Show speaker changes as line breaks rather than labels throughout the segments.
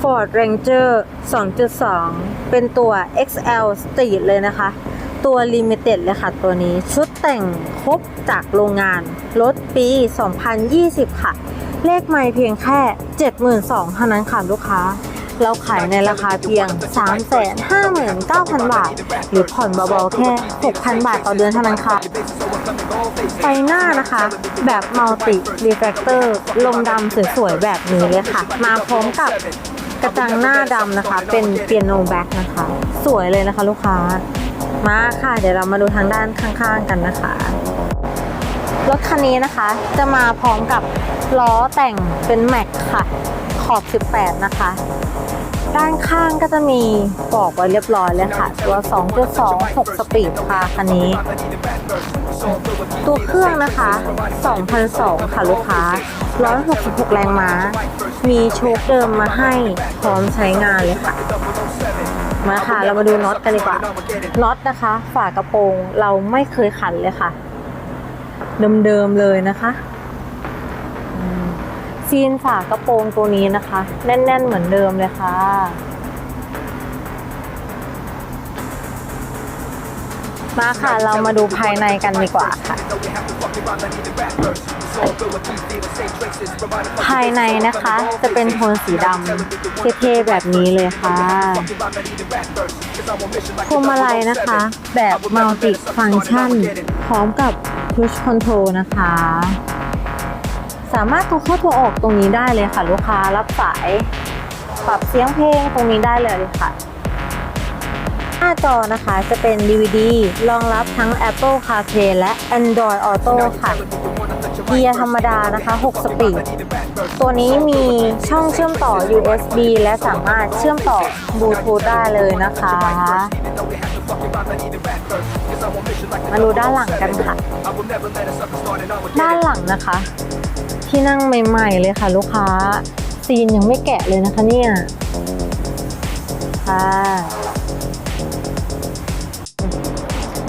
Ford Ranger 2.2 เป็นตัว XL Street เลยนะคะ ตัว Limited เลยค่ะตัวนี้ ชุดแต่งครบจากโรงงาน รถปี 2020 ค่ะ เลขไม่เพียงแค่ 72,000เท่านั้นค่ะลูกค้า เราขายในราคาเพียง 359,000 บาท หรือผ่อนเบาๆแค่ 6,000 บาทต่อเดือนเท่านั้นค่ะไฟหน้านะคะ แบบมัลติรีแฟกเตอร์ลมดำสวยๆแบบนี้เลยค่ะ มาพร้อมกับกระจังหน้าดำนะคะ เป็นเปียโนแบ็กนะคะ สวยเลยนะคะลูกค้า มาค่ะ เดี๋ยวเรามาดูทางด้านข้างๆกันนะคะ รถคันนี้นะคะ จะมาพร้อมกับล้อแต่งเป็นแม็กค่ะ ขอบ 18 นะคะ ด้านข้างก็จะมีบอกไว้เรียบร้อยเลยค่ะ ตัว 2.2 6 สปีดค่ะคันนี้ ตัวเครื่องนะคะ2,002 ค่ะลูกค้า 166 แรงม้า มีโชคเดิมมาให้พร้อมใช้งานเลยค่ะ มาค่ะ เรามาดูน็อตกันดีกว่า น็อตนะคะ ฝากระโปรงเราไม่เคยขันเลยค่ะ เดิมๆเลยนะคะ ซีนฝากระโปรงตัวนี้นะคะ แน่น ๆ เหมือนเดิมเลยค่ะ มาค่ะ เรามาดูภายในกันดีกว่าค่ะ ภายในนะคะจะเป็นโทนสีดำเท่ๆแบบนี้เลยค่ะพวงมาลัยนะคะ แบบมัลติฟัง c t ชัน พร้อมกับ Push Control นะคะ สามารถโทรเข้าโทรออกตรงนี้ได้เลยค่ะลูกค้ารับสายปรับเสียงเพลงตรงนี้ได้เลยค่ะ หน้าจอนะคะจะเป็น DVD รองรับทั้ง Apple CarPlay และ Android Auto ค่ะเกียร์ธรรมดานะคะ 6 สปีด ตัวนี้มีช่องเชื่อมต่อ USB และสามารถเชื่อมต่อบลูทูธได้เลยนะคะ มาดูด้านหลังกันค่ะ ด้านหลังนะคะ ที่นั่งใหม่ๆเลยค่ะ ลูกค้า ซีนยังไม่แกะเลยนะคะเนี่ยค่ะ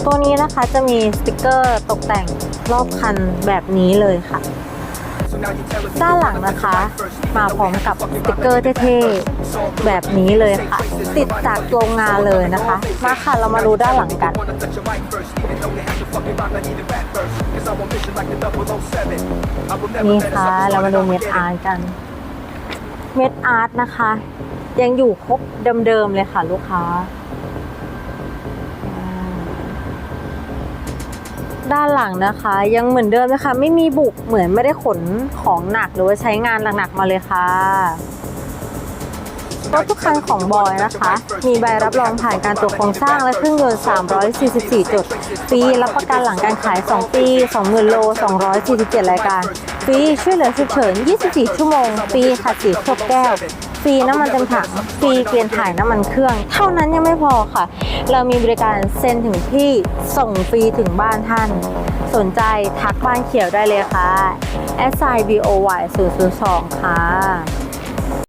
ตัวนี้นะคะจะมีสติกเกอร์ตกแต่งรอบคันแบบนี้เลยค่ะ ด้านหลังนะคะ มาพร้อมกับสติกเกอร์เท่ๆแบบนี้เลยค่ะ ติดจากโรงงานเลยนะคะ มาค่ะเรามาดูด้านหลังกัน นี่ค่ะเรามาดูเม็ดอาร์ตกัน เม็ดอาร์ตนะคะ ยังอยู่ครบเดิมๆเลยค่ะลูกค้า ด้านหลังนะคะ ยังเหมือนเดิมนะคะ ไม่มีบุกเหมือนไม่ได้ขนของหนักหรือว่าใช้งานหนักๆมาเลยค่ะรถทุกคันของบอยนะคะ มีใบรับรองผ่านการตรวจโครงสร้างและเครื่องยนต์ 344 จุด ฟรีรับประกันหลังการขาย 2 ปี 20,000 โล 247 รายการ ฟรีช่วยเหลือฉุกเฉิน 24 ชั่วโมง ฟรีขัดสีครบแก้ว ฟรีน้ำมันเต็มถังฟรีเปลี่ยนถ่ายน้ำมันเครื่อง เท่านั้นยังไม่พอค่ะ เรามีบริการเซ็นถึงที่ส่งฟรีถึงบ้านท่าน สนใจทักบ้านเขียวได้เลยค่ะ s i b o y 002 ค่ะ